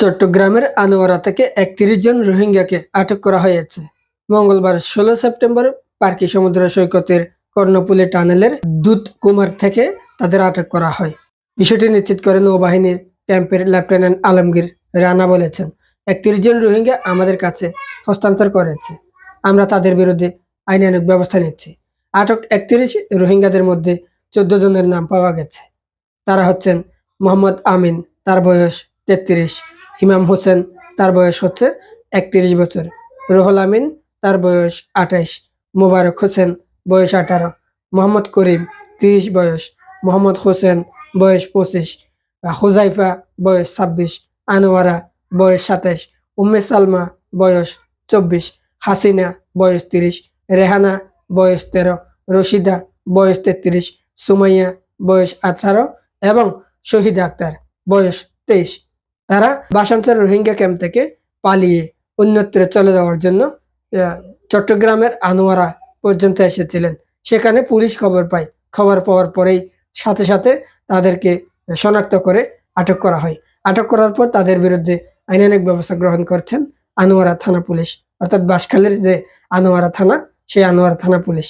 চট্টগ্রামের আনোয়ারা থেকে একত্রিশ জন রোহিঙ্গাকে আটক করা হয়েছে। মঙ্গলবার ষোলো সেপ্টেম্বর পার্কি সমুদ্র সৈকতের কর্ণপুলে টানেলের দুধ কুমার থেকে তাদের আটক করা হয়। বিষয়টি নিশ্চিত করে নৌবাহিনীর ক্যাম্পের লেফটেন্যান্ট আলমগীর রানা বলেছেন, একত্রিশ জন রোহিঙ্গা আমাদের কাছে হস্তান্তর করেছে। আমরা তাদের বিরুদ্ধে আইনানুগ ব্যবস্থা নিচ্ছি। আটক একত্রিশ রোহিঙ্গাদের মধ্যে চোদ্দ জনের নাম পাওয়া গেছে। তারা হচ্ছেন মোহাম্মদ আমিন, তার বয়স তেত্রিশ। ইমাম হোসেন, তার বয়স হচ্ছে একত্রিশ বছর। রুহুল আমিন, তার বয়স আঠাইশ মোবারক হোসেন, বয়স আঠারো। মোহাম্মদ করিম, তিরিশ বয়স। মোহাম্মদ হোসেন, বয়স পঁচিশ। হুজাইফা বয়স ছাব্বিশ। আনোয়ারা, বয়স সাতাইশ উম্মে সালমা, বয়স চব্বিশ। হাসিনা, বয়স তিরিশ। রেহানা, বয়স তেরো। রশিদা, বয়স তেত্রিশ। সুমাইয়া, বয়স আঠারো। এবং শহীদ আক্তার, বয়স তেইশ। তারা বাসাঞ্চার রোহিঙ্গা ক্যাম্প থেকে পালিয়ে অন্যত্র চলে যাওয়ার জন্য চট্টগ্রামের আনোয়ারা পর্যন্ত এসেছিলেন। সেখানে পুলিশ খবর পায়। খবর পাওয়ার পরেই সাথে সাথে তাদেরকে শনাক্ত করে আটক করা হয়। আটক করার পর তাদের বিরুদ্ধে আইনানিক ব্যবস্থা গ্রহণ করছেন আনোয়ারা থানা পুলিশ। অর্থাৎ বাসখালের যে আনোয়ারা থানা, সেই আনোয়ারা থানা পুলিশ।